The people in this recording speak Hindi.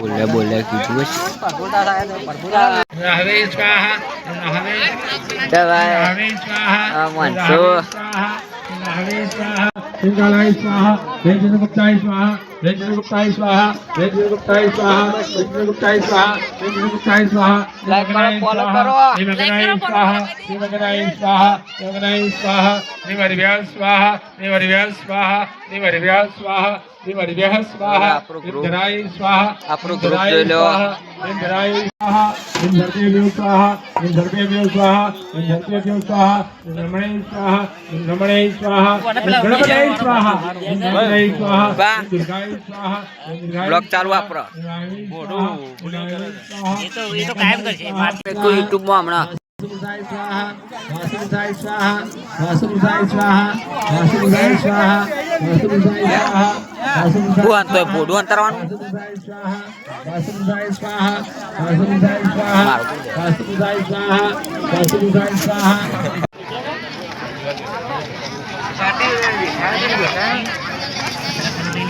बोले बोले कीजिए बस हवे स्वाहा हवे दवाई हवे स्वाहा मनसो हवे स्वाहा शिंगालाई स्वाहा रंजनगुप्ताय स्वाहा रंजनगुप्ताय स्वाहा रंजनगुप्ताय स्वाहा रंजनगुप्ताय स्वाहा रंजनगुप्ताय स्वाहा श्रीमगनाय स्वाहा श्रीमगनाय स्वाहा श्रीमगनाय स्वाहा श्रीमगनाय स्वाहा श्रीमरिव्यास स्वाहा श्रीमरिव्यास स्वाहा श्रीमरिव्यास स्वाहा श्रीमरिव्यास स्वाहा इंद्राय स्वाहा इंद्राय स्वाहा इंद्राय स्वाहा स्वाहा स्वाहा स्वाहा स्वाहा स्वाहा स्वाहा blog chalwa pro bodo itu itu